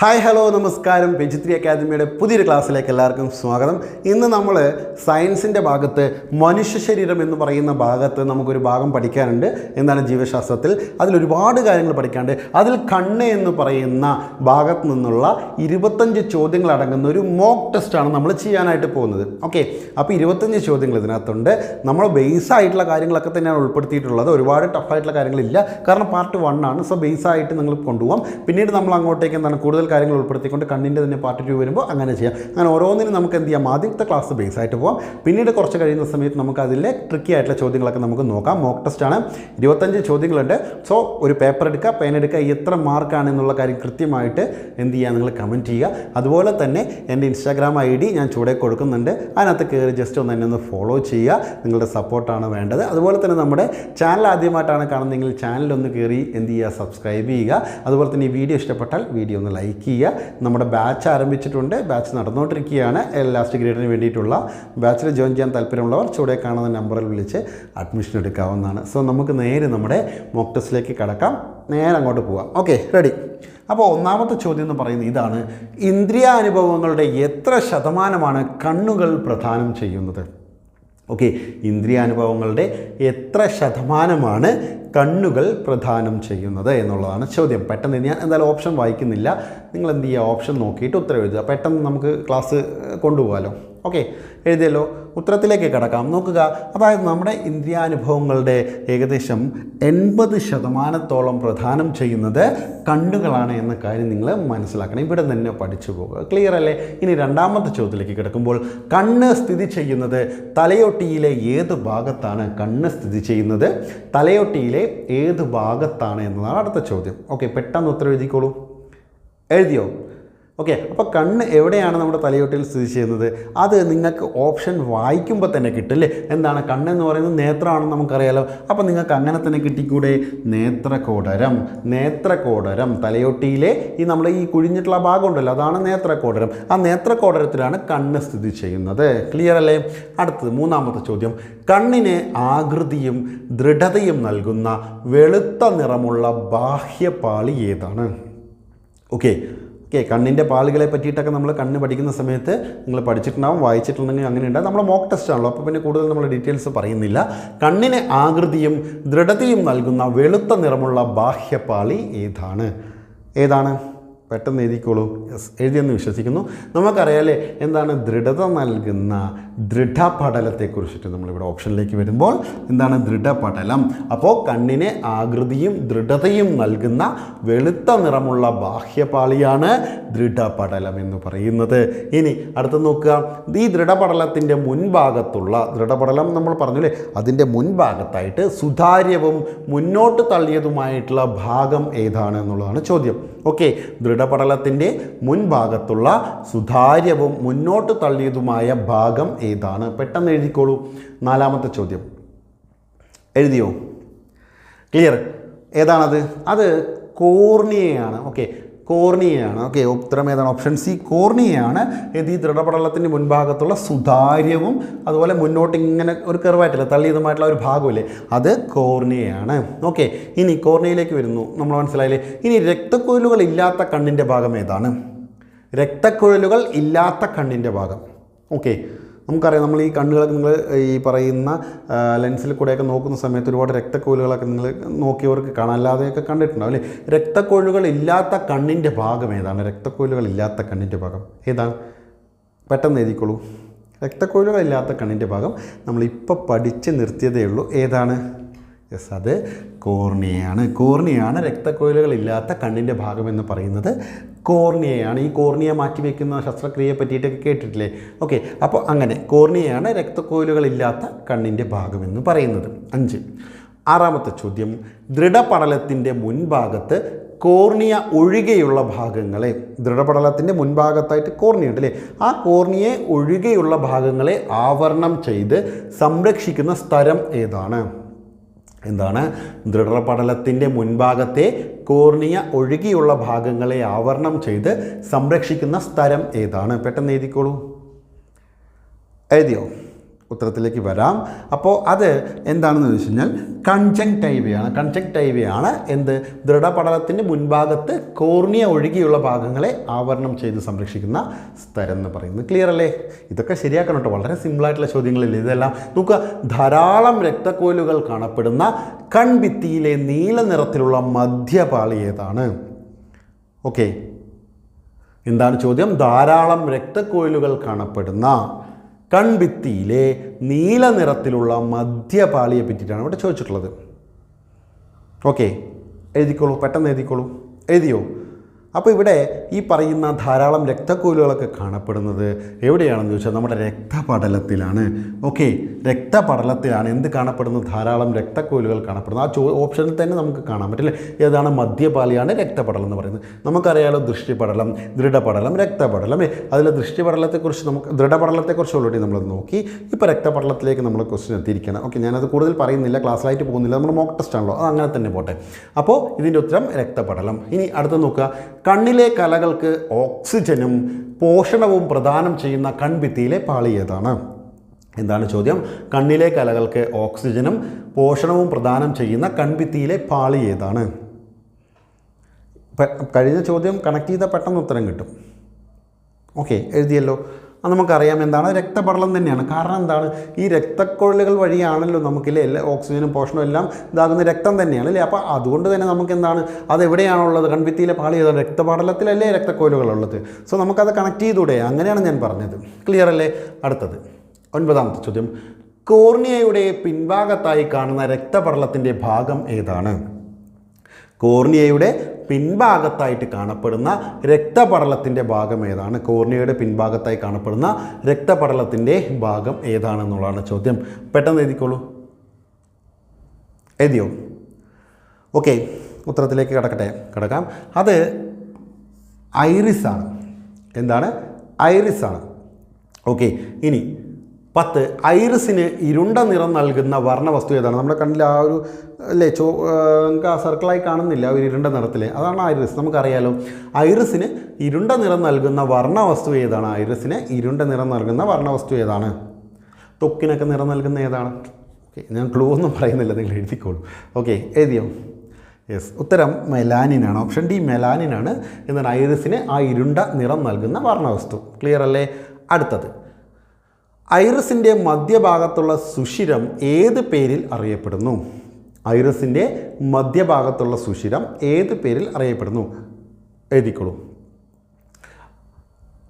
Hi hello നമസ്കാരം. വെജിത്രി അക്കാദമിയുടെ പുതിയൊരു ക്ലാസ്സിലേക്ക് എല്ലാവർക്കും സ്വാഗതം. ഇന്ന് നമ്മൾ സയൻസിന്റെ ഭാഗത്ത് മനുഷ്യ ശരീരം എന്ന് പറയുന്ന ഭാഗത്ത് നമുക്കൊരു ഭാഗം പഠിക്കാനുണ്ട്. എന്താണ് ജീവശാസ്ത്രത്തിൽ? അതിലൊരുപാട് കാര്യങ്ങൾ പഠിക്കാണ്ട് അതിൽ കണ്ണ് എന്ന് പറയുന്ന ഭാഗത്ത് നിന്നുള്ള ഇരുപത്തഞ്ച് ചോദ്യങ്ങൾ അടങ്ങുന്ന ഒരു മോക്ക് ടെസ്റ്റാണ് നമ്മൾ ചെയ്യാനായിട്ട് പോകുന്നത്. ഓക്കെ അപ്പോൾ ഇരുപത്തഞ്ച് ചോദ്യങ്ങൾ ഇതിനകത്തുണ്ട്. നമ്മൾ ബേസ് ആയിട്ടുള്ള കാര്യങ്ങളൊക്കെ തന്നെയാണ് ഉൾപ്പെടുത്തിയിട്ടുള്ളത്. ഒരുപാട് ടഫായിട്ടുള്ള കാര്യങ്ങളില്ല. കാരണം പാർട്ട് വൺ ആണ്. സോ ബേസ് ആയിട്ട് നിങ്ങൾ കൊണ്ടുപോകാം പിന്നീട് നമ്മൾ അങ്ങോട്ടേക്ക് എന്താണ് കൂടുതൽ കാര്യങ്ങൾ ഉൾപ്പെടുത്തിക്കൊണ്ട് കണ്ണിന്റെ തന്നെ പാർട്ട് ടു വരുമ്പോൾ അങ്ങനെ ചെയ്യാം. അങ്ങനെ ഓരോന്നിനും നമുക്ക് എന്ത് ചെയ്യാം? ആദ്യത്തെ ക്ലാസ് ബേസ് ആയിട്ട് പോകാം പിന്നീട് കുറച്ച് കഴിയുന്ന സമയത്ത് നമുക്ക് അതിലെ ട്രിക്കി ആയിട്ടുള്ള ചോദ്യങ്ങളൊക്കെ നമുക്ക് നോക്കാം. മോക്ക് ടെസ്റ്റ് ആണ്. ഇരുപത്തഞ്ച് ചോദ്യങ്ങളുണ്ട്. സോ ഒരു പേപ്പർ എടുക്കുക പേന എടുക്കുക എത്ര മാർക്കാണ് എന്നുള്ള കാര്യം കൃത്യമായിട്ട് എന്ത് ചെയ്യുക? നിങ്ങൾ കമന്റ് ചെയ്യുക. അതുപോലെ തന്നെ എന്റെ ഇൻസ്റ്റാഗ്രാം ഐ ഡി ഞാൻ ചൂടെ കൊടുക്കുന്നുണ്ട്. അതിനകത്ത് കയറി ജസ്റ്റ് ഒന്ന് എന്നെ ഒന്ന് ഫോളോ ചെയ്യുക. നിങ്ങളുടെ സപ്പോർട്ടാണ് വേണ്ടത്. അതുപോലെ തന്നെ നമ്മുടെ ചാനൽ ആദ്യമായിട്ടാണ് കാണുന്നതെങ്കിൽ ചാനലൊന്ന് കയറി എന്ത് ചെയ്യുക? സബ്സ്ക്രൈബ് ചെയ്യുക. അതുപോലെ തന്നെ ഈ വീഡിയോ ഇഷ്ടപ്പെട്ടാൽ വീഡിയോ ഒന്ന് ലൈക്ക് ചെയ്യുക നമ്മുടെ ബാച്ച് ആരംഭിച്ചിട്ടുണ്ട്. ബാച്ച് നടന്നുകൊണ്ടിരിക്കുകയാണ്. ലാസ്റ്റ് ഗ്രേഡിന് വേണ്ടിയിട്ടുള്ള ബാച്ചിൽ ജോയിൻ ചെയ്യാൻ താല്പര്യമുള്ളവർ ചൂടെ കാണുന്ന നമ്പറിൽ വിളിച്ച് അഡ്മിഷൻ എടുക്കാവുന്നതാണ്. സോ നമുക്ക് നേരെ നമ്മുടെ മോക്ക് ടെസ്റ്റിലേക്ക് കടക്കാം. നേരെ അങ്ങോട്ട് പോവാം. ഓക്കെ റെഡി അപ്പോൾ ഒന്നാമത്തെ ചോദ്യം എന്ന് പറയുന്നത് ഇതാണ്. ഇന്ദ്രിയാനുഭവങ്ങളുടെ എത്ര ശതമാനമാണ് കണ്ണുകൾ പ്രധാനം ചെയ്യുന്നത്? ഓക്കെ ഇന്ദ്രിയാനുഭവങ്ങളുടെ എത്ര ശതമാനമാണ് കണ്ണുകൾ പ്രധാനം ചെയ്യുന്നത് എന്നുള്ളതാണ് ചോദ്യം. പെട്ടെന്ന് ഞാൻ എന്തായാലും ഓപ്ഷൻ വായിക്കുന്നില്ല. നിങ്ങൾ എന്ത് ചെയ്യുക? ഓപ്ഷൻ നോക്കിയിട്ട് ഉത്തരം എഴുതുക. പെട്ടെന്ന് നമുക്ക് ക്ലാസ് കൊണ്ടുപോകാമല്ലോ ഓക്കെ എഴുതിയല്ലോ. ഉത്തരത്തിലേക്ക് കിടക്കാം. നോക്കുക. അതായത് നമ്മുടെ ഇന്ദ്രിയാനുഭവങ്ങളുടെ ഏകദേശം എൺപത് ശതമാനത്തോളം പ്രധാനം ചെയ്യുന്നത് കണ്ണുകളാണ് എന്ന കാര്യം നിങ്ങൾ മനസ്സിലാക്കണം. ഇവിടെ തന്നെ പഠിച്ചു പോകുക ക്ലിയർ അല്ലേ? ഇനി രണ്ടാമത്തെ ചോദ്യത്തിലേക്ക് കിടക്കുമ്പോൾ കണ്ണ് സ്ഥിതി ചെയ്യുന്നത് തലയൊട്ടിയിലെ ഏത് ഭാഗത്താണ് കണ്ണ് സ്ഥിതി ചെയ്യുന്നത്? തലയൊട്ടിയിലെ ഏത് ഭാഗത്താണ് എന്നതാണ് അടുത്ത ചോദ്യം. ഓക്കെ പെട്ടെന്ന് ഉത്തരം എഴുതിക്കോളൂ. എഴുതിയോ? ഓക്കെ അപ്പോൾ കണ്ണ് എവിടെയാണ് നമ്മുടെ തലയോട്ടിൽ സ്ഥിതി ചെയ്യുന്നത്? അത് നിങ്ങൾക്ക് ഓപ്ഷൻ വായിക്കുമ്പോൾ തന്നെ കിട്ടും അല്ലേ എന്താണ് കണ്ണെന്ന് പറയുന്നത് നേത്രമാണെന്ന് നമുക്കറിയാലോ. അപ്പോൾ നിങ്ങൾക്ക് അങ്ങനെ തന്നെ കിട്ടിക്കൂടെ? നേത്രകോടരം. നേത്രകോടരം. തലയോട്ടിയിലെ ഈ നമ്മുടെ ഈ കുഴിഞ്ഞിട്ടുള്ള ഭാഗം ഉണ്ടല്ലോ അതാണ് നേത്രകോടരം. ആ നേത്രകോടരത്തിലാണ് കണ്ണ് സ്ഥിതി ചെയ്യുന്നത്. ക്ലിയർ അല്ലേ? അടുത്തത് മൂന്നാമത്തെ ചോദ്യം. കണ്ണിന് ആകൃതിയും ദൃഢതയും നൽകുന്ന വെളുത്ത നിറമുള്ള ബാഹ്യപാളി ഏതാണ്? ഓക്കെ ഓക്കെ കണ്ണിന്റെ പാളുകളെ പറ്റിയിട്ടൊക്കെ നമ്മൾ കണ്ണ് പഠിക്കുന്ന സമയത്ത് നിങ്ങൾ പഠിച്ചിട്ടുണ്ടാവും വായിച്ചിട്ടുണ്ടെങ്കിൽ അങ്ങനെയുണ്ട്. നമ്മൾ മോക്ക് ടെസ്റ്റ് ആണല്ലോ അപ്പോൾ പിന്നെ കൂടുതൽ നമ്മൾ ഡീറ്റെയിൽസ് പറയുന്നില്ല. കണ്ണിന് ആകൃതിയും ദൃഢതയും നൽകുന്ന വെളുത്ത നിറമുള്ള ബാഹ്യപാളി ഏതാണ്? ഏതാണ്? പെട്ടെന്ന് എഴുതിക്കോളൂ. യെസ് എഴുതിയെന്ന് വിശ്വസിക്കുന്നു. നമുക്കറിയാലേ എന്താണ് ദൃഢത നൽകുന്ന ദൃഢപടലത്തെക്കുറിച്ചിട്ട് നമ്മളിവിടെ ഓപ്ഷനിലേക്ക് വരുമ്പോൾ എന്താണ് ദൃഢപടലം അപ്പോൾ കണ്ണിന് ആകൃതിയും ദൃഢതയും നൽകുന്ന വെളുത്ത നിറമുള്ള ബാഹ്യപാളിയാണ് ദൃഢപടലം എന്ന് പറയുന്നത്. ഇനി അടുത്ത് നോക്കുക. ഈ ദൃഢപടലത്തിന്റെ മുൻഭാഗത്തുള്ള ദൃഢപടലം നമ്മൾ പറഞ്ഞില്ലേ? അതിന്റെ മുൻഭാഗത്തായിട്ട് സുതാര്യവും മുന്നോട്ട് തള്ളിയതുമായിട്ടുള്ള ഭാഗം ഏതാണ് എന്നുള്ളതാണ് ചോദ്യം. ഓക്കെ. ദൃഢപടലത്തിന്റെ മുൻഭാഗത്തുള്ള സുതാര്യവും മുന്നോട്ട് തള്ളിയതുമായ ഭാഗം ഏതാണ്? പെട്ടെന്ന് എഴുതിക്കോളൂ. നാലാമത്തെ ചോദ്യം. എഴുതിയോ? ക്ലിയർ ഏതാണത്? അത് കോർണിയയാണ്. ഓക്കെ കോർണിയയാണ്. ഓക്കെ ഉത്തരം ഏതാണ്? ഓപ്ഷൻ സി കോർണിയയാണ്. ഇത് ഈ ദൃഢപടലത്തിന്റെ മുൻഭാഗത്തുള്ള സുതാര്യവും അതുപോലെ മുന്നോട്ട് ഇങ്ങനെ ഒരു കർവായിട്ടില്ല തള്ളിയതുമായിട്ടുള്ള ഒരു ഭാഗമില്ലേ അത് കോർണിയയാണ്. ഓക്കെ ഇനി കോർണിയയിലേക്ക് വരുന്നു. നമ്മൾ മനസ്സിലായില്ലേ? ഇനി രക്തക്കുഴലുകൾ ഇല്ലാത്ത കണ്ണിന്റെ ഭാഗം ഏതാണ്? രക്തക്കുഴലുകൾ ഇല്ലാത്ത കണ്ണിന്റെ ഭാഗം. ഓക്കെ നമുക്കറിയാം നമ്മൾ ഈ കണ്ണുകളൊക്കെ നിങ്ങൾ ഈ പറയുന്ന ലെൻസിൽ കൂടെയൊക്കെ നോക്കുന്ന സമയത്ത് ഒരുപാട് രക്തക്കോലുകളൊക്കെ നിങ്ങൾ നോക്കിയവർക്ക് കാണാം. അല്ലാതെയൊക്കെ കണ്ടിട്ടുണ്ടാവും അല്ലേ? രക്തക്കോലുകൾ ഇല്ലാത്ത കണ്ണിന്റെ ഭാഗം ഏതാണ്? രക്തക്കോലുകൾ ഇല്ലാത്ത കണ്ണിന്റെ ഭാഗം ഏതാണ്? പെട്ടെന്ന് എഴുതിക്കോളൂ. രക്തക്കോലുകൾ ഇല്ലാത്ത കണ്ണിന്റെ ഭാഗം നമ്മളിപ്പോൾ പഠിച്ച് നിർത്തിയതേ ഉള്ളൂ. ഏതാണ്? യെസ് അത് കോർണിയയാണ്. കോർണിയയാണ് രക്തക്കോയിലുകൾ ഇല്ലാത്ത കണ്ണിന്റെ ഭാഗം എന്ന് പറയുന്നത്. കോർണിയയാണ്. ഈ കോർണിയ മാറ്റി വയ്ക്കുന്ന ശസ്ത്രക്രിയയെ പറ്റിയിട്ടൊക്കെ കേട്ടിട്ടില്ലേ? ഓക്കെ അപ്പോൾ അങ്ങനെ കോർണിയയാണ് രക്തക്കോയിലുകളില്ലാത്ത കണ്ണിന്റെ ഭാഗം എന്ന് പറയുന്നത്. അഞ്ച്. ആറാമത്തെ ചോദ്യം. ദൃഢപടലത്തിന്റെ മുൻഭാഗത്ത് കോർണിയ ഒഴികെയുള്ള ഭാഗങ്ങളെ ദൃഢപടലത്തിന്റെ മുൻഭാഗത്തായിട്ട് കോർണിയ ഉണ്ട് അല്ലേ ആ കോർണിയെ ഒഴികെയുള്ള ഭാഗങ്ങളെ ആവരണം ചെയ്ത് സംരക്ഷിക്കുന്ന സ്ഥലം ഏതാണ്? എന്താണ്? ദൃഢപടലത്തിന്റെ മുൻഭാഗത്തെ കോർണിയ ഒഴുകിയുള്ള ഭാഗങ്ങളെ ആവരണം ചെയ്ത് സംരക്ഷിക്കുന്ന സ്ഥലം ഏതാണ്? പെട്ടെന്ന് എഴുതിക്കോളൂ. എഴുതിയോ? ഉത്തരത്തിലേക്ക് വരാം. അപ്പോൾ അത് എന്താണെന്ന് വെച്ച് കഴിഞ്ഞാൽ കൺജങ്ടൈവയാണ് കൺജങ്ടൈവയാണ് എന്ത്? ദൃഢപടലത്തിന്റെ മുൻഭാഗത്ത് കോർണിയ ഒഴുകിയുള്ള ഭാഗങ്ങളെ ആവരണം ചെയ്ത് സംരക്ഷിക്കുന്ന സ്ഥലം എന്ന് പറയുന്നത്. ക്ലിയർ അല്ലേ? ഇതൊക്കെ ശരിയാക്കണം കേട്ടോ. വളരെ സിമ്പിളായിട്ടുള്ള ചോദ്യങ്ങളില്ലേ? ഇതെല്ലാം നോക്കുക. ധാരാളം രക്തക്കോലുകൾ കാണപ്പെടുന്ന കൺഭിത്തിയിലെ നീല നിറത്തിലുള്ള മധ്യപാളി ഏതാണ്? ഓക്കെ എന്താണ് ചോദ്യം? ധാരാളം രക്തക്കോയിലുകൾ കാണപ്പെടുന്ന കൺഭിത്തിയിലെ നീല നിറത്തിലുള്ള മധ്യപാളിയെ പറ്റിയിട്ടാണ് ഇവിടെ ചോദിച്ചിട്ടുള്ളത്. ഓക്കെ എഴുതിക്കോളൂ പെട്ടെന്ന് എഴുതിക്കോളൂ. എഴുതിയോ? അപ്പോൾ ഇവിടെ ഈ പറയുന്ന ധാരാളം രക്തക്കോലുകളൊക്കെ കാണപ്പെടുന്നത് എവിടെയാണെന്ന് ചോദിച്ചാൽ നമ്മുടെ രക്തപടലത്തിലാണ്. ഓക്കെ രക്തപടലത്തിലാണ് എന്ത് കാണപ്പെടുന്നത്? ധാരാളം രക്തക്കോലുകൾ കാണപ്പെടുന്നത്. ആ ചോ ഓപ്ഷനിൽ തന്നെ നമുക്ക് കാണാൻ പറ്റില്ല. ഏതാണ്? മദ്യപാലിയാണ് രക്തപടലം എന്ന് പറയുന്നത്. നമുക്കറിയാലോ ദൃഷ്ടിപടലം ദൃഢപടലം രക്തപടലം. അതിൽ ദൃഷ്ടിപടലത്തെക്കുറിച്ച് നമുക്ക് ദൃഢപടലത്തെക്കുറിച്ച് ഓൾറെഡി നമ്മൾ നോക്കി ഇപ്പോൾ രക്തപടലത്തിലേക്ക് നമ്മൾ ക്വസ്റ്റ്യൻ എത്തിയിരിക്കണം ഓക്കെ ഞാനത് കൂടുതൽ പറയുന്നില്ല ക്ലാസ്സിലായിട്ട് പോകുന്നില്ല. നമ്മൾ മോക്ക് ടെസ്റ്റ് ആണല്ലോ. അത് അങ്ങനെ തന്നെ പോട്ടെ. അപ്പോൾ ഇതിന്റെ ഉത്തരം രക്തപടലം. ഇനി അടുത്ത് നോക്കുക. കണ്ണിലെ കലകൾക്ക് ഓക്സിജനും പോഷണവും പ്രദാനം ചെയ്യുന്ന കൺഭിത്തിയിലെ പാളിയേതാണ് എന്താണ് ചോദ്യം? കണ്ണിലെ കലകൾക്ക് ഓക്സിജനും പോഷണവും പ്രദാനം ചെയ്യുന്ന കൺഭിത്തിയിലെ പാളി ഏതാണ്? കഴിഞ്ഞ ചോദ്യം കണക്ട് ചെയ്താൽ പെട്ടെന്ന് ഉത്തരം കിട്ടും. ഓക്കെ എഴുതിയല്ലോ. അത് നമുക്കറിയാം എന്താണ് രക്തപടലം തന്നെയാണ്. കാരണം എന്താണ്? ഈ രക്തക്കൊഴലുകൾ വഴിയാണല്ലോ നമുക്കില്ലേ എല്ലാ ഓക്സിജനും പോഷണവും എല്ലാം ഇതാകുന്ന രക്തം തന്നെയാണ് അല്ലേ? അപ്പോൾ അതുകൊണ്ട് തന്നെ നമുക്ക് എന്താണ് അത് എവിടെയാണുള്ളത് കൺഭിത്തിയിലെ പാളി ഏതാണ്? രക്തപടലത്തിലല്ലേ രക്തക്കോലുകളുള്ളത് സോ നമുക്കത് കണക്ട് ചെയ്തൂടെ അങ്ങനെയാണ് ഞാൻ പറഞ്ഞത്. ക്ലിയർ അല്ലേ? അടുത്തത്. ഒൻപതാമത്തെ ചോദ്യം. കോർണിയയുടെ പിൻഭാഗത്തായി കാണുന്ന രക്തപടലത്തിന്റെ ഭാഗം ഏതാണ്? കോർണിയയുടെ പിൻഭാഗത്തായിട്ട് കാണപ്പെടുന്ന രക്തപടലത്തിന്റെ ഭാഗം ഏതാണ്? കോർണിയയുടെ പിൻഭാഗത്തായി കാണപ്പെടുന്ന രക്തപടലത്തിന്റെ ഭാഗം ഏതാണെന്നുള്ളതാണ് ചോദ്യം. പെട്ടെന്ന് എഴുതിക്കോളൂ. എഴുതിയോ? ഓക്കെ ഉത്തരത്തിലേക്ക് കിടക്കട്ടെ. കിടക്കാം. അത് ഐറിസാണ്. എന്താണ്? ഐറിസാണ്. ഓക്കെ ഇനി പത്ത് ഐറിസിന് ഇരുണ്ട നിറം നൽകുന്ന വർണവസ്തു ഏതാണ്? നമ്മുടെ കണ്ണിൽ ആ ഒരു അല്ലേ ചോ നമുക്ക് ആ സർക്കിളായി കാണുന്നില്ല ഒരു ഇരുണ്ട നിറത്തിൽ അതാണ് ഐറിസ്. നമുക്കറിയാലോ ഐറിസിന് ഇരുണ്ട നിറം നൽകുന്ന വർണവസ്തു ഏതാണ്? ഐറിസിന് ഇരുണ്ട നിറം നൽകുന്ന വർണവസ്തു ഏതാണ്? തൊക്കിനൊക്കെ നിറം നൽകുന്ന ഏതാണ്? ഓക്കെ ഞാൻ ക്ലൂ ഒന്നും പറയുന്നില്ല നിങ്ങൾ എഴുതിക്കോളൂ. ഓക്കെ എഴുതിയോ? യെസ് ഉത്തരം മെലാനിനാണ് ഓപ്ഷൻ ഡി മെലാനിനാണ് എന്നാൽ ഐറിസിന് ആ ഇരുണ്ട നിറം നൽകുന്ന വർണവസ്തു. ക്ലിയർ അല്ലേ? അടുത്തത്. ഐറിസിന്റെ മധ്യഭാഗത്തുള്ള സുഷിരം ഏത് പേരിൽ അറിയപ്പെടുന്നു? ഐറിസിന്റെ മധ്യഭാഗത്തുള്ള സുഷിരം ഏത് പേരിൽ അറിയപ്പെടുന്നു? എഴുതിക്കോളൂ.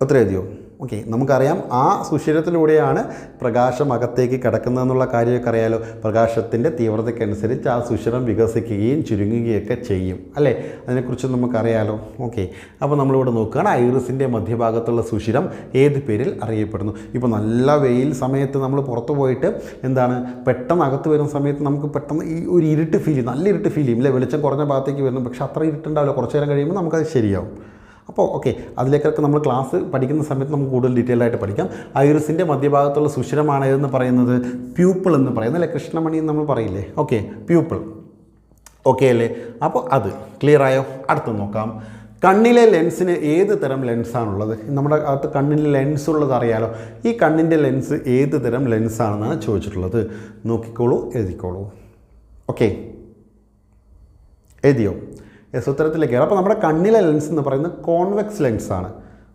എത്ര എഴുതിയോ? ഓക്കെ നമുക്കറിയാം ആ സുഷിരത്തിലൂടെയാണ് പ്രകാശം അകത്തേക്ക് കിടക്കുന്നതെന്നുള്ള കാര്യമൊക്കെ അറിയാലോ. പ്രകാശത്തിന്റെ തീവ്രതയ്ക്കനുസരിച്ച് ആ സുഷിരം വികസിക്കുകയും ചുരുങ്ങുകയൊക്കെ ചെയ്യും അല്ലേ? അതിനെക്കുറിച്ച് നമുക്കറിയാലോ. ഓക്കെ അപ്പോൾ നമ്മളിവിടെ നോക്കുകയാണ് ഐറിസിന്റെ മധ്യഭാഗത്തുള്ള സുഷിരം ഏത് പേരിൽ അറിയപ്പെടുന്നു? ഇപ്പോൾ നല്ല വെയിൽ സമയത്ത് നമ്മൾ പുറത്ത് പോയിട്ട് എന്താണ് പെട്ടെന്ന് അകത്ത് വരുന്ന സമയത്ത് നമുക്ക് പെട്ടെന്ന് ഈ ഒരു ഇരുട്ട് ഫീൽ ചെയ്യും നല്ല ഇരുട്ട് ഫീൽ ചെയ്യും അല്ലേ വെളിച്ചം കുറഞ്ഞ ഭാഗത്തേക്ക് വരുന്നു പക്ഷേ അത്ര ഇരുട്ടുണ്ടാവില്ല. കുറച്ച് നേരം കഴിയുമ്പോൾ നമുക്കത് ശരിയാവും. അപ്പോൾ ഓക്കെ അതിലേക്കൊക്കെ നമ്മൾ ക്ലാസ് പഠിക്കുന്ന സമയത്ത് നമുക്ക് കൂടുതൽ ഡീറ്റെയിൽ ആയിട്ട് പഠിക്കാം. ഐറിസിന്റെ മധ്യഭാഗത്തുള്ള സുഷിരമാണ് എന്ന് പറയുന്നത്? പ്യൂപ്പിൾ എന്ന് പറയുന്നത് അല്ലെ? കൃഷ്ണമണി എന്ന് നമ്മൾ പറയില്ലേ? ഓക്കെ പ്യൂപ്പിൾ ഓക്കെ അല്ലേ? അപ്പോൾ അത് ക്ലിയർ ആയോ? അടുത്ത് നോക്കാം. കണ്ണിലെ ലെൻസിന് ഏത് തരം ലെൻസാണുള്ളത് നമ്മുടെ അകത്ത് കണ്ണിന്റെ ലെൻസ് ഉള്ളത് അറിയാലോ. ഈ കണ്ണിന്റെ ലെൻസ് ഏത് തരം ലെൻസാണെന്നാണ് ചോദിച്ചിട്ടുള്ളത്. നോക്കിക്കോളൂ എഴുതിക്കോളൂ. ഓക്കെ. എഴുതിയോ? യെസ് വരാം കയറാം അപ്പോൾ നമ്മുടെ കണ്ണിലെ ലെൻസ് എന്ന് പറയുന്നത് കോൺവെക്സ് ലെൻസാണ്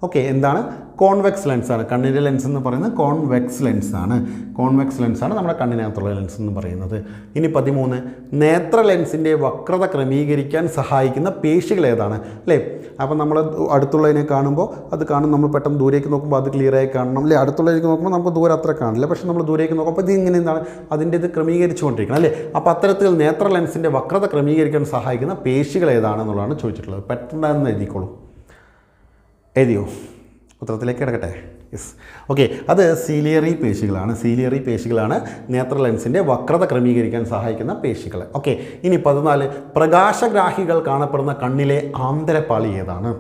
ഓക്കെ എന്താണ്? കോൺവെക്സ് ലെൻസാണ് കണ്ണിന്റെ ലെൻസ് എന്ന് പറയുന്നത് കോൺവെക്സ് ലെൻസാണ് കോൺവെക്സ് ലെൻസാണ് നമ്മുടെ കണ്ണിനകത്തുള്ള ലെൻസ് എന്ന് പറയുന്നത്. ഇനി പതിമൂന്ന് നേത്ര ലെൻസിന്റെ വക്രത ക്രമീകരിക്കാൻ സഹായിക്കുന്ന പേശികൾ ഏതാണ്? അല്ലേ? അപ്പം നമ്മൾ അടുത്തുള്ളതിനെ കാണുമ്പോൾ അത് കാണും നമ്മൾ പെട്ടെന്ന് ദൂരേക്ക് നോക്കുമ്പോൾ അത് ക്ലിയറായി കാണണം. അല്ലേ? അടുത്തുള്ളതിലേക്ക് നോക്കുമ്പോൾ നമുക്ക് ദൂരം അത്ര കാണില്ല. പക്ഷേ നമ്മൾ ദൂരേക്ക് നോക്കുമ്പോൾ ഇത് ഇങ്ങനെ എന്താണ്? അതിന്റെ ഇത് ക്രമീകരിച്ചുകൊണ്ടിരിക്കണം. അല്ലേ? അപ്പോൾ അത്തരത്തിൽ നേത്ര ലെൻസിന്റെ വക്രത ക്രമീകരിക്കാൻ സഹായിക്കുന്ന പേശികൾ ഏതാണെന്നുള്ളതാണ് ചോദിച്ചിട്ടുള്ളത്. പെട്ടെന്ന് എഴുതിക്കോളൂ. എഴുതിയോ? ഉത്തരത്തിലേക്ക് കിടക്കട്ടെ. യെസ് ഓക്കെ അത് സീലിയറി പേശികളാണ്. സീലിയറി പേശികളാണ് നേത്ര ലെൻസിന്റെ വക്രത ക്രമീകരിക്കാൻ സഹായിക്കുന്ന പേശികൾ. ഓക്കെ ഇനി പതിനാല് പ്രകാശഗ്രാഹികൾ കാണപ്പെടുന്ന കണ്ണിലെ ആന്തരപ്പാളി ഏതാണ്?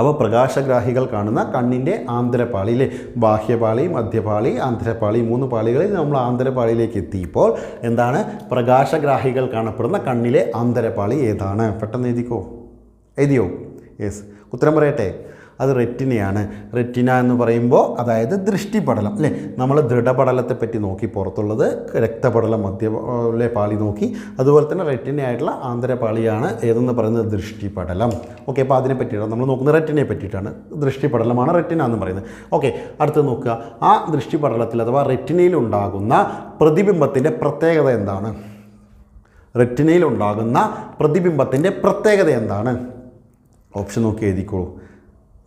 അവ പ്രകാശഗ്രാഹികൾ കാണുന്ന കണ്ണിന്റെ ആന്തരപാളിയിലെ ബാഹ്യപാളി മധ്യപാളി ആന്തരപാളി മൂന്ന് പാളികളിൽ നമ്മൾ ആന്തരപാളിയിലേക്ക് എത്തിയപ്പോൾ എന്താണ്? പ്രകാശഗ്രാഹികൾ കാണപ്പെടുന്ന കണ്ണിലെ ആന്തരപാളി ഏതാണ്? പെട്ടെന്ന് എഴുതിക്കോ? എഴുതിയോ? യെസ് ഉത്തരം പറയട്ടെ. അത് റെറ്റിനയാണ്. റെറ്റിന എന്ന് പറയുമ്പോൾ അതായത് ദൃഷ്ടിപടലം അല്ലേ? നമ്മൾ ദൃഢപടലത്തെ പറ്റി നോക്കി പുറത്തുള്ളത് രക്തപടലം മധ്യലെ പാളി നോക്കി. അതുപോലെ തന്നെ റെറ്റിനയായിട്ടുള്ള ആന്തരപാളിയാണ് ഏതെന്ന് പറയുന്നത്? ദൃഷ്ടിപടലം. ഓക്കെ അപ്പോൾ അതിനെ പറ്റിയിട്ടാണ് നമ്മൾ നോക്കുന്നത്. റെറ്റിനയെ പറ്റിയിട്ടാണ് ദൃഷ്ടിപടലമാണ് റെറ്റിന എന്ന് പറയുന്നത്. ഓക്കെ അടുത്ത് നോക്കുക. ആ ദൃഷ്ടിപടലത്തിൽ അഥവാ റെറ്റിനയിൽ ഉണ്ടാകുന്ന പ്രതിബിംബത്തിന്റെ പ്രത്യേകത എന്താണ്? റെറ്റിനയിൽ ഉണ്ടാകുന്ന പ്രതിബിംബത്തിന്റെ പ്രത്യേകത എന്താണ്? ഓപ്ഷൻ നോക്കി എഴുതിക്കോളൂ.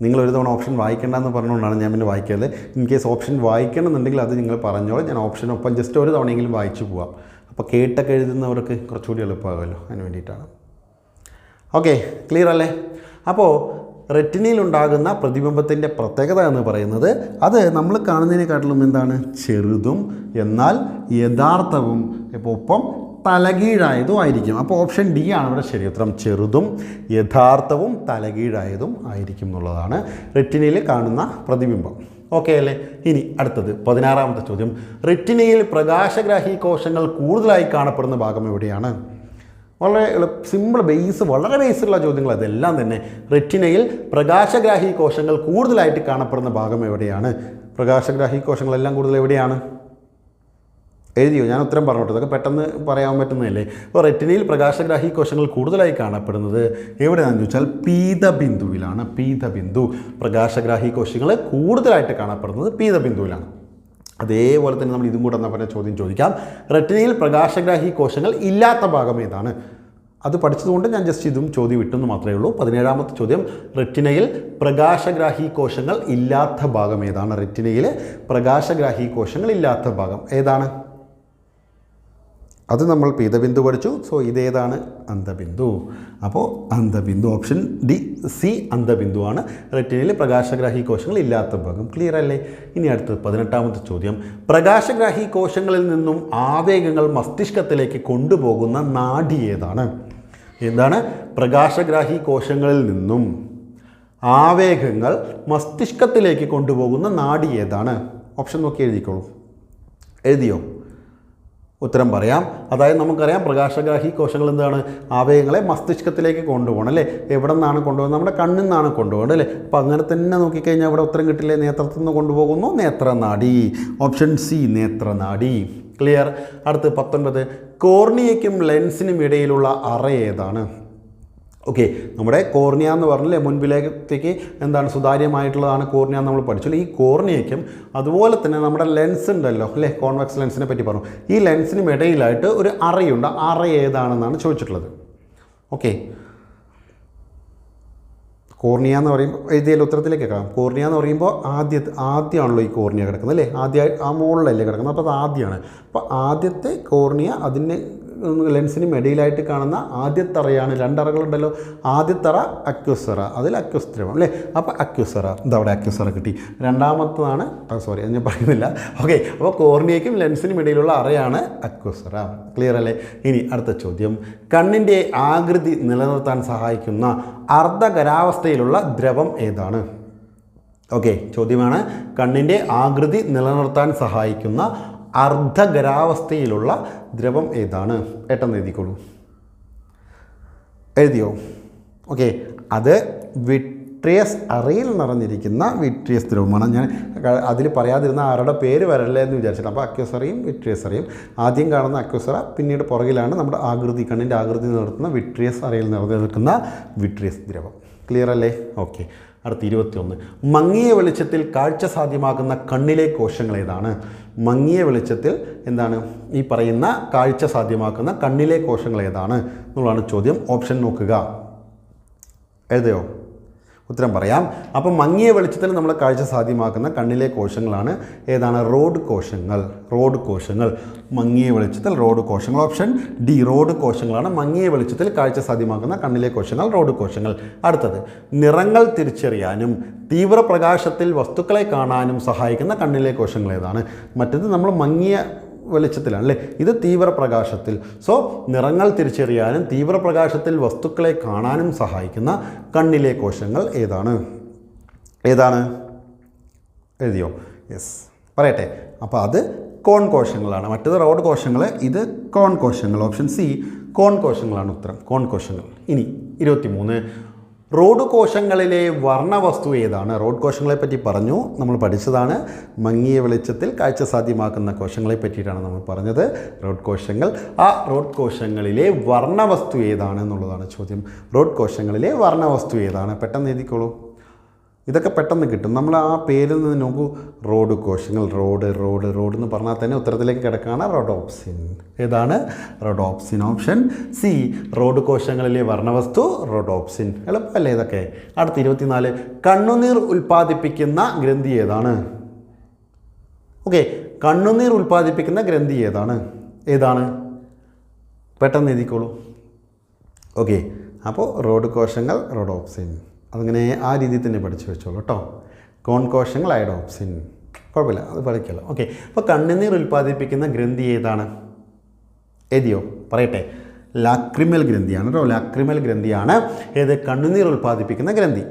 നിങ്ങൾ ഒരു തവണ ഓപ്ഷൻ വായിക്കേണ്ടെന്ന് പറഞ്ഞുകൊണ്ടാണ് ഞാൻ പിന്നെ വായിക്കാതെ ഇൻ കേസ് ഓപ്ഷൻ വായിക്കണം എന്നുണ്ടെങ്കിൽ അത് നിങ്ങൾ പറഞ്ഞോളൂ. ഞാൻ ഓപ്ഷൻ ഒപ്പം ജസ്റ്റ് ഒരു തവണയെങ്കിലും വായിച്ചു പോവാം. അപ്പോൾ കേട്ടൊക്കെ എഴുതുന്നവർക്ക് കുറച്ചുകൂടി എളുപ്പമാകുമല്ലോ. അതിന് വേണ്ടിയിട്ടാണ്. ഓക്കെ ക്ലിയർ അല്ലേ? അപ്പോൾ റെറ്റിനയിലുണ്ടാകുന്ന പ്രതിബിംബത്തിന്റെ പ്രത്യേകത എന്ന് പറയുന്നത് അത് നമ്മൾ കാണുന്നതിനെക്കാട്ടിലും എന്താണ്? ചെറുതും എന്നാൽ യഥാർത്ഥവും ഇപ്പോൾ ഒപ്പം തലകീഴായതും ആയിരിക്കും. അപ്പോൾ ഓപ്ഷൻ ഡി ആണ് ഇവിടെ ശരി ഉത്തരം ചെറുതും യഥാർത്ഥവും തലകീഴായതും ആയിരിക്കും എന്നുള്ളതാണ് റെറ്റിനയിൽ കാണുന്ന പ്രതിബിംബം. ഓക്കെ അല്ലേ? ഇനി അടുത്തത് പതിനാറാമത്തെ ചോദ്യം. റെറ്റിനയിൽ പ്രകാശഗ്രാഹി കോശങ്ങൾ കൂടുതലായി കാണപ്പെടുന്ന ഭാഗം എവിടെയാണ്? വളരെ സിമ്പിൾ ബേസ് വളരെ ബേസുള്ള ചോദ്യങ്ങൾ അതെല്ലാം തന്നെ റെറ്റിനയിൽ പ്രകാശഗ്രാഹി കോശങ്ങൾ കൂടുതലായിട്ട് കാണപ്പെടുന്ന ഭാഗം എവിടെയാണ്? പ്രകാശഗ്രാഹി കോശങ്ങളെല്ലാം കൂടുതൽ എവിടെയാണ്? എഴുതിയോ? ഞാൻ ഉത്തരം പറഞ്ഞോട്ടെ. ഇതൊക്കെ പെട്ടെന്ന് പറയാൻ പറ്റുന്നതല്ലേ? അപ്പോൾ റെറ്റിനയിൽ പ്രകാശഗ്രാഹി കോശങ്ങൾ കൂടുതലായി കാണപ്പെടുന്നത് എവിടെയാണെന്ന് ചോദിച്ചാൽ പീതബിന്ദുവിലാണ്. പീതബിന്ദു പ്രകാശഗ്രാഹി കോശങ്ങൾ കൂടുതലായിട്ട് കാണപ്പെടുന്നത് പീതബിന്ദുവിലാണ്. അതേപോലെ തന്നെ നമ്മൾ ഇതും കൂടെ എന്നാൽ പറഞ്ഞ ചോദ്യം ചോദിക്കാം. റെറ്റിനയിൽ പ്രകാശഗ്രാഹി കോശങ്ങൾ ഇല്ലാത്ത ഭാഗം ഏതാണ്? അത് പഠിച്ചതുകൊണ്ട് ഞാൻ ജസ്റ്റ് ഇതും ചോദ്യം വിട്ടെന്ന് മാത്രമേ ഉള്ളൂ. പതിനേഴാമത്തെ ചോദ്യം റെറ്റിനയിൽ പ്രകാശഗ്രാഹി കോശങ്ങൾ ഇല്ലാത്ത ഭാഗം ഏതാണ്? റെറ്റിനയിൽ പ്രകാശഗ്രാഹി കോശങ്ങൾ ഇല്ലാത്ത ഭാഗം ഏതാണ്? അത് നമ്മൾ പീതബിന്ദു പഠിച്ചു. സോ ഇതേതാണ് അന്തബിന്ദു അപ്പോൾ അന്തബിന്ദു ഓപ്ഷൻ ഡി സി അന്ധബിന്ദുവാണ് റെറ്റിനയിൽ പ്രകാശഗ്രാഹി കോശങ്ങൾ ഇല്ലാത്ത ഭാഗം. ക്ലിയർ അല്ലേ? ഇനി അടുത്തത് പതിനെട്ടാമത്തെ ചോദ്യം. പ്രകാശഗ്രാഹി കോശങ്ങളിൽ നിന്നും ആവേഗങ്ങൾ മസ്തിഷ്കത്തിലേക്ക് കൊണ്ടുപോകുന്ന നാഡി ഏതാണ്? എന്താണ്? പ്രകാശഗ്രാഹി കോശങ്ങളിൽ നിന്നും ആവേഗങ്ങൾ മസ്തിഷ്കത്തിലേക്ക് കൊണ്ടുപോകുന്ന നാഡി ഏതാണ്? ഓപ്ഷൻ നോക്കി എഴുതിക്കോളൂ. എഴുതിയോ? ഉത്തരം പറയാം. അതായത് നമുക്കറിയാം പ്രകാശഗ്രാഹി കോശങ്ങൾ എന്താണ്? ആവേഗങ്ങളെ മസ്തിഷ്കത്തിലേക്ക് കൊണ്ടുപോകണം അല്ലേ? എവിടെ നിന്നാണ് കൊണ്ടുപോകുന്നത്? നമ്മുടെ കണ്ണിൽ നിന്നാണ് കൊണ്ടുപോകുന്നത് അല്ലേ? അപ്പോൾ അങ്ങനെ തന്നെ നോക്കിക്കഴിഞ്ഞാൽ അവിടെ ഉത്തരം കിട്ടില്ലേ? നേത്രത്തിൽ നിന്ന് കൊണ്ടുപോകുന്നു. നേത്രനാടി. ഓപ്ഷൻ സി നേത്രനാടി. ക്ലിയർ അടുത്ത് പത്തൊൻപത്. കോർണിയയ്ക്കും ലെൻസിനും ഇടയിലുള്ള അറ ഏതാണ്? ഓക്കെ നമ്മുടെ കോർണിയ എന്ന് പറഞ്ഞില്ലേ മുൻപിലേക്ക് എന്താണ് സുതാര്യമായിട്ടുള്ളതാണ് കോർണിയ നമ്മൾ പഠിച്ചു. ഈ കോർണിയയ്ക്കും അതുപോലെ തന്നെ നമ്മുടെ ലെൻസ് ഉണ്ടല്ലോ അല്ലേ? കോൺവെക്സ് ലെൻസിനെ പറ്റി പറഞ്ഞു. ഈ ലെൻസിനും ഇടയിലായിട്ട് ഒരു അറയുണ്ട്. അറ ഏതാണെന്നാണ് ചോദിച്ചിട്ടുള്ളത്. ഓക്കെ കോർണിയ എന്ന് പറയുമ്പോൾ എഴുതിയാൽ ഉത്തരത്തിലേക്ക് കാണാം കോർണിയ എന്ന് പറയുമ്പോൾ ആദ്യ ആദ്യമാണല്ലോ ഈ കോർണിയ കിടക്കുന്നത് അല്ലേ? ആദ്യ ആ മുകളിലല്ലേ കിടക്കുന്നത് അപ്പോൾ അത് ആദ്യമാണ് അപ്പോൾ ആദ്യത്തെ കോർണിയ അതിന് ലെൻസിനും ഇടയിലായിട്ട് കാണുന്ന ആദ്യത്തറയാണ്. രണ്ടറകളുണ്ടല്ലോ. ആദ്യത്തറ അക്യുസറ. അതിൽ അക്യുസ്ത്രമം അല്ലേ? അപ്പോൾ അക്യുസറ. എന്താ അവിടെ അക്യുസറ കിട്ടി. രണ്ടാമത്തതാണ് സോറി ഞാൻ പറയുന്നില്ല. ഓക്കെ അപ്പോൾ കോർണിയയ്ക്കും ലെൻസിനും ഇടയിലുള്ള അറയാണ് അക്യുസറ. ക്ലിയർ അല്ലേ? ഇനി അടുത്ത ചോദ്യം. കണ്ണിന്റെ ആകൃതി നിലനിർത്താൻ സഹായിക്കുന്ന അർദ്ധകരാവസ്ഥയിലുള്ള ദ്രവം ഏതാണ്? ഓക്കെ ചോദ്യമാണ്. കണ്ണിന്റെ ആകൃതി നിലനിർത്താൻ സഹായിക്കുന്ന അർദ്ധഗരാവസ്ഥയിലുള്ള ദ്രവം ഏതാണ്? ഏട്ടെന്ന് എഴുതിക്കോളൂ. എഴുതിയോ? ഓക്കെ. അത് വിട്രിയസ് അറയിൽ നിറഞ്ഞിരിക്കുന്ന വിട്രിയസ് ദ്രവമാണ്. ഞാൻ അതിൽ പറയാതിരുന്ന ആരുടെ പേര് വരല്ലേ എന്ന് വിചാരിച്ചിട്ട്. അപ്പോൾ അക്യൂസറയും വിട്രിയസ് അറയും. ആദ്യം കാണുന്ന അക്യൂസറ പിന്നീട് പുറകിലാണ് നമ്മുടെ ആകൃതി കണ്ണിന്റെ ആകൃതി നിർത്തുന്ന വിട്രിയസ് അറയിൽ നിൽക്കുന്ന വിട്രിയസ് ദ്രവം. ക്ലിയർ അല്ലേ? ഓക്കെ. അടുത്ത ഇരുപത്തിയൊന്ന്. മങ്ങിയ വെളിച്ചത്തിൽ കാഴ്ച സാധ്യമാകുന്ന കണ്ണിലെ കോശങ്ങൾ ഏതാണ്? മങ്ങിയ വെളിച്ചത്തിൽ എന്താണ് ഈ പറയുന്ന കാഴ്ച സാധ്യമാക്കുന്ന കണ്ണിലെ കോശങ്ങൾ ഏതാണ് എന്നുള്ളതാണ് ചോദ്യം. ഓപ്ഷൻ നോക്കുക. എഴുതയോ? ഉത്തരം പറയാം. അപ്പം മങ്ങിയ വെളിച്ചത്തിൽ നമ്മൾ കാഴ്ച സാധ്യമാക്കുന്ന കണ്ണിലെ കോശങ്ങളാണ് ഏതാണ്? റോഡ് കോശങ്ങൾ. റോഡ് കോശങ്ങൾ. മങ്ങിയ വെളിച്ചത്തിൽ റോഡ് കോശങ്ങൾ. ഓപ്ഷൻ ഡി റോഡ് കോശങ്ങളാണ്. മങ്ങിയ വെളിച്ചത്തിൽ കാഴ്ച സാധ്യമാക്കുന്ന കണ്ണിലെ കോശങ്ങൾ റോഡ് കോശങ്ങൾ. അടുത്തത് നിറങ്ങൾ തിരിച്ചറിയാനും തീവ്രപ്രകാശത്തിൽ വസ്തുക്കളെ കാണാനും സഹായിക്കുന്ന കണ്ണിലെ കോശങ്ങൾ ഏതാണ്? മറ്റത് നമ്മൾ മങ്ങിയ വെളിച്ചത്തിലാണ് അല്ലേ ഇത് തീവ്രപ്രകാശത്തിൽ. സോ നിറങ്ങൾ തിരിച്ചറിയാനും തീവ്രപ്രകാശത്തിൽ വസ്തുക്കളെ കാണാനും സഹായിക്കുന്ന കണ്ണിലെ കോശങ്ങൾ ഏതാണ്? ഏതാണ്? എഴുതിയോ? യെസ് പറയട്ടെ. അപ്പോൾ അത് കോൺ കോശങ്ങളാണ്. മറ്റത് റോഡ് കോശങ്ങൾ ഇത് കോൺ കോശങ്ങൾ. ഓപ്ഷൻ സി കോൺ കോശങ്ങളാണ് ഉത്തരം. കോൺ കോശങ്ങൾ. ഇനി ഇരുപത്തിമൂന്ന്. റോഡ് കോശങ്ങളിലെ വർണവസ്തു ഏതാണ്? റോഡ് കോശങ്ങളെ പറ്റി പറഞ്ഞു നമ്മൾ പഠിച്ചതാണ്. മങ്ങിയ വെളിച്ചത്തിൽ കാഴ്ച സാധ്യമാക്കുന്ന കോശങ്ങളെ പറ്റിയിട്ടാണ് നമ്മൾ പറഞ്ഞത്. റോഡ് കോശങ്ങൾ ആ റോഡ് കോശങ്ങളിലെ വർണവസ്തു ഏതാണ് എന്നുള്ളതാണ് ചോദ്യം. റോഡ് കോശങ്ങളിലെ വർണവസ്തു ഏതാണ്? പെട്ടെന്ന് എഴുതിക്കോളൂ. ഇതൊക്കെ പെട്ടെന്ന് കിട്ടും. നമ്മൾ ആ പേരിൽ നിന്ന് നോക്കൂ റോഡ് കോശങ്ങൾ റോഡ് റോഡ് റോഡ് എന്ന് പറഞ്ഞാൽ തന്നെ ഉത്തരത്തിലേക്ക് കിടക്കുകയാണ് റോഡോപ്സിൻ. ഏതാണ്? Rhodopsin option C. റോഡ് കോശങ്ങളിലെ വർണവസ്തു റോഡോപ്സിൻ. എളുപ്പമല്ലേ ഇതൊക്കെ? അടുത്ത ഇരുപത്തിനാല് കണ്ണുനീർ ഉൽപ്പാദിപ്പിക്കുന്ന ഗ്രന്ഥി ഏതാണ്? ഓക്കെ കണ്ണുനീർ ഉൽപ്പാദിപ്പിക്കുന്ന ഗ്രന്ഥി ഏതാണ്? ഏതാണ്? പെട്ടെന്ന് എഴുതിക്കോളൂ. ഓക്കെ അപ്പോൾ റോഡ് കോശങ്ങൾ റോഡോപ്സിൻ. അതിങ്ങനെ ആ രീതിയിൽ തന്നെ പഠിച്ചു വെച്ചോളൂ കേട്ടോ. കോൺകോശങ്ങൾ ഐഡോപ്സിൻ കുഴപ്പമില്ല അത് പഠിക്കല്ലോ. ഓക്കെ അപ്പോൾ കണ്ണുനീർ ഉൽപ്പാദിപ്പിക്കുന്ന ഗ്രന്ഥി ഏതാണ്? ഏതിയോ? പറയട്ടെ. ലാക്രിമൽ ഗ്രന്ഥിയാണ് കേട്ടോ. ലാക്രിമൽ ഗ്രന്ഥിയാണ് ഏത്? കണ്ണുനീർ ഉൽപ്പാദിപ്പിക്കുന്ന ഗ്രന്ഥി.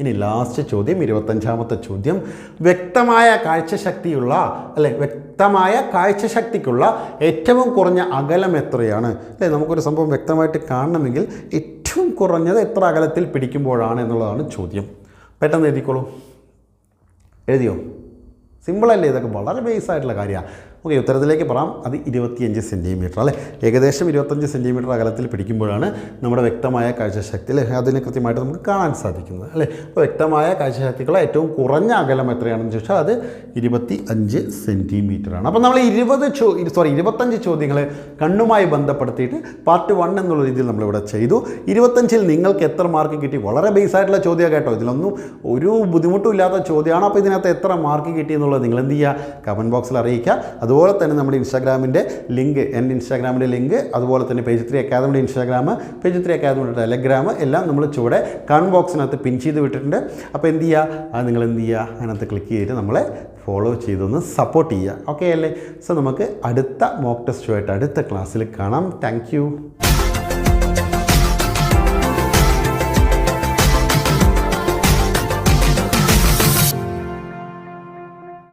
ഇനി ലാസ്റ്റ് ചോദ്യം ഇരുപത്തഞ്ചാമത്തെ ചോദ്യം. വ്യക്തമായ കാഴ്ചശക്തിയുള്ള അല്ലെ വ്യക്തമായ കാഴ്ചശക്തിക്കുള്ള ഏറ്റവും കുറഞ്ഞ അകലം എത്രയാണ്? അല്ലേ നമുക്കൊരു സംഭവം വ്യക്തമായിട്ട് കാണണമെങ്കിൽ ഏറ്റവും കുറഞ്ഞത് എത്ര അകലത്തിൽ പിടിക്കുമ്പോഴാണ് എന്നുള്ളതാണ് ചോദ്യം. പെട്ടെന്ന് എഴുതിക്കോളൂ. എഴുതിയോ? സിമ്പിളല്ലേ ഇതൊക്കെ വളരെ ബേസ് ആയിട്ടുള്ള കാര്യമാണ്. ഓക്കെ ഉത്തരത്തിലേക്ക് പറയാം അത് ഇരുപത്തിയഞ്ച് സെന്റിമീറ്റർ അല്ലേ? ഏകദേശം ഇരുപത്തഞ്ച് സെന്റിമീറ്റർ അകലത്തിൽ പിടിക്കുമ്പോഴാണ് നമ്മുടെ വ്യക്തമായ കാഴ്ചശക്തി അല്ലേ? അതിനെ കൃത്യമായിട്ട് നമുക്ക് കാണാൻ സാധിക്കുന്നത് അല്ലേ? അപ്പോൾ വ്യക്തമായ കാഴ്ചശക്തിക്കുള്ള ഏറ്റവും കുറഞ്ഞ അകലം എത്രയാണെന്ന് ചോദിച്ചാൽ അത് ഇരുപത്തി അഞ്ച് സെന്റിമീറ്ററാണ് അപ്പോൾ നമ്മൾ ഇരുപത് ചോ സോറി ഇരുപത്തഞ്ച് ചോദ്യങ്ങൾ കണ്ണുമായി ബന്ധപ്പെടുത്തിയിട്ട് പാർട്ട് വൺ എന്നുള്ള രീതിയിൽ നമ്മളിവിടെ ചെയ്തു. ഇരുപത്തഞ്ചിൽ നിങ്ങൾക്ക് എത്ര മാർക്ക് കിട്ടി? വളരെ ബേസ് ആയിട്ടുള്ള ചോദ്യമാണ് കേട്ടോ. ഇതിലൊന്നും ഒരു ബുദ്ധിമുട്ടും ഇല്ലാത്ത ചോദ്യമാണ്. അപ്പോൾ ഇതിനകത്ത് എത്ര മാർക്ക് കിട്ടി എന്നുള്ളത് നിങ്ങൾ എന്ത് ചെയ്യുക? കമന്റ് ബോക്സിൽ അറിയിക്കുക. അതുപോലെ തന്നെ നമ്മുടെ ഇൻസ്റ്റാഗ്രാമിന്റെ ലിങ്ക് എന്റെ ഇൻസ്റ്റാഗ്രാമിന്റെ ലിങ്ക് അതുപോലെ തന്നെ പേജ് ത്രീ അക്കാദമിയുടെ ഇൻസ്റ്റാഗ്രാം പേജ് ത്രീ അക്കാദമിയുടെ ടെലഗ്രാം എല്ലാം നമ്മൾ ചുവടെ കമന്റ് ബോക്സിനകത്ത് പിൻ ചെയ്ത് വിട്ടിട്ടുണ്ട്. അപ്പോൾ എന്ത് ചെയ്യുക? അത് നിങ്ങൾ എന്ത് ചെയ്യുക? അതിനകത്ത് ക്ലിക്ക് ചെയ്തിട്ട് നമ്മളെ ഫോളോ ചെയ്തൊന്ന് സപ്പോർട്ട് ചെയ്യുക. ഓക്കെ അല്ലേ? സോ നമുക്ക് അടുത്ത മോക്ക് ടെസ്റ്റുമായിട്ട് അടുത്ത ക്ലാസ്സിൽ കാണാം. താങ്ക്